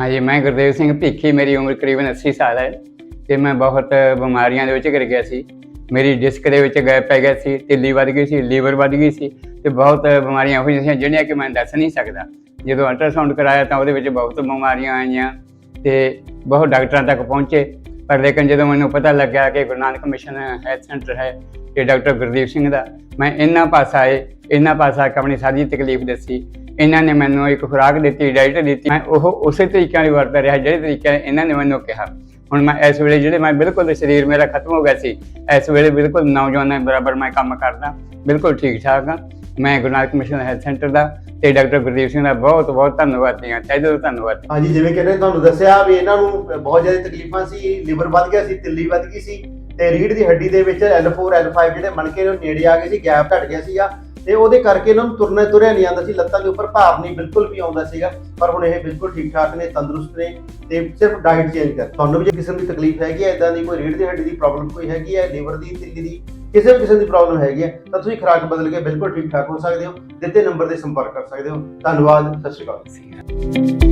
ਹਾਂਜੀ, ਮੈਂ ਗੁਰਦੇਵ ਸਿੰਘ ਭੀਖੀ, ਮੇਰੀ ਉਮਰ ਕਰੀਬਨ 80 ਸਾਲ ਹੈ ਤੇ ਮੈਂ ਬਹੁਤ ਬਿਮਾਰੀਆਂ ਦੇ ਵਿੱਚ ਘਿਰ ਗਿਆ ਸੀ। ਮੇਰੀ ਡਿਸਕ ਦੇ ਵਿੱਚ ਗੈਪ ਪੈ ਗਿਆ ਸੀ ਤਿੱਲੀ ਵੱਧ ਗਈ ਸੀ, ਲੀਵਰ ਵੱਧ ਗਈ ਸੀ ਤੇ ਬਹੁਤ ਬਿਮਾਰੀਆਂ ਹੋਈਆਂ ਸੀ, ਜਿਹੜੀਆਂ ਕਿ ਮੈਂ ਦੱਸ ਨਹੀਂ ਸਕਦਾ। ਜਦੋਂ ਅਲਟਰਾਸਾਊਂਡ ਕਰਾਇਆ ਤਾਂ ਉਹਦੇ ਵਿੱਚ ਬਹੁਤ ਬਿਮਾਰੀਆਂ ਆਈਆਂ ਤੇ ਬਹੁਤ ਡਾਕਟਰਾਂ ਤੱਕ ਪਹੁੰਚੇ। ਪਰ ਲੇਕਿਨ ਜਦੋਂ ਮੈਨੂੰ ਪਤਾ ਲੱਗਿਆ ਕਿ Guru Nanak mission health centre ਹੈ ਤੇ ਡਾਕਟਰ ਗੁਰਦੀਪ ਸਿੰਘ ਦਾ, ਮੈਂ ਇਹਨਾਂ ਪਾਸ ਆਏ ਇਹਨਾਂ ਪਾਸਾ ਆ ਕੇ ਆਪਣੀ ਸਾਰੀ ਤਕਲੀਫ ਦੱਸੀ। ਇਹਨਾਂ ਨੇ ਮੈਨੂੰ ਇੱਕ ਖੁਰਾਕ ਦਿੱਤੀ ਡਾਈਟ ਦਿੱਤੀ। ਮੈਂ ਉਹ ਉਸੇ ਤਰੀਕੇ ਨਾਲ ਵਰਤ ਰਿਹਾ, ਜਿਹੜੇ ਤਰੀਕੇ ਇਹਨਾਂ ਨੇ ਮੈਨੂੰ ਕਿਹਾ। ਹੁਣ ਮੈਂ ਇਸ ਵੇਲੇ ਜਿਹੜੇ ਮੈਂ ਬਿਲਕੁਲ ਸਰੀਰ ਮੇਰਾ ਖਤਮ ਹੋ ਗਿਆ ਸੀ, ਇਸ ਵੇਲੇ ਬਿਲਕੁਲ ਨੌਜਵਾਨਾਂ ਦੇ ਬਰਾਬਰ ਮੈਂ ਕੰਮ ਕਰਦਾ, ਬਿਲਕੁਲ ਠੀਕ ਠਾਕ ਹਾਂ। ਮੈਂ Guru Nanak mission health centre ਦਾ ਤੇ ਡਾਕਟਰ ਗੁਰਦੀਪ ਸਿੰਘ ਦਾ ਬਹੁਤ ਬਹੁਤ ਧੰਨਵਾਦੀ ਹਾਂ ਤਹਿ ਧੰਨਵਾਦ ਹਾਂਜੀ, ਜਿਵੇਂ ਕਿ ਤੁਹਾਨੂੰ ਦੱਸਿਆ ਵੀ ਇਹਨਾਂ ਨੂੰ ਬਹੁਤ ਜ਼ਿਆਦਾ ਤਕਲੀਫਾਂ ਸੀ, ਲਿਵਰ ਵੱਧ ਗਿਆ ਸੀ, ਤਿੱਲੀ ਵੱਧ ਗਈ ਸੀ ਤੇ ਰੀੜ ਦੀ ਹੱਡੀ ਦੇ ਵਿੱਚ L4 L5 ਜਿਹੜੇ ਮਣਕੇ ਨੂੰ ਨੇੜੇ ਆ ਗਏ ਸੀ ਗੈਪ ਘਟ ਗਿਆ ਸੀਗਾ। ਤੇ ਉਹਦੇ ਕਰਕੇ ਇਹਨਾਂ ਨੂੰ ਤੁਰਨਾ ਤੁਰਿਆ ਨਹੀਂ ਆਉਂਦਾ ਸੀ, ਲੱਤਾਂ ਦੇ ਉੱਪਰ ਭਾਰ ਨਹੀਂ, ਬਿਲਕੁਲ ਵੀ ਆਉਂਦਾ ਸੀਗਾ। ਪਰ ਹੁਣ ਇਹ ਬਿਲਕੁਲ ਠੀਕ ਠਾਕ ਨੇ, ਤੰਦਰੁਸਤ ਨੇ ਤੇ ਸਿਰਫ ਡਾਈਟ ਚੇਂਜ ਕਰ। ਤੁਹਾਨੂੰ ਵੀ ਜੇ ਕਿਸੇ ਦੀ ਤਕਲੀਫ ਹੈਗੀ ਹੈ ਇਦਾਂ ਦੀ ਕੋਈ ਰੀੜ ਦੀ, ਹੱਡੀ ਦੀ ਪ੍ਰੋਬਲਮ ਕੋਈ ਹੈਗੀ ਹੈ ਲੀਵਰ ਦੀ, ਤਿੱਲੀ ਦੀ, ਕਿਸੇ ਵੀ ਕਿਸਮ ਦੀ ਪ੍ਰੋਬਲਮ ਹੈਗੀ ਹੈ ਤਾਂ ਤੁਸੀਂ ਖੁਰਾਕ ਬਦਲ ਕੇ ਬਿਲਕੁਲ ਠੀਕ ਠਾਕ ਹੋ ਸਕਦੇ ਹੋ। ਦਿੱਤੇ ਨੰਬਰ ਤੇ ਸੰਪਰਕ ਕਰ ਸਕਦੇ ਹੋ। ਧੰਨਵਾਦ ਸਤਿ ਸ਼੍ਰੀ ਅਕਾਲ।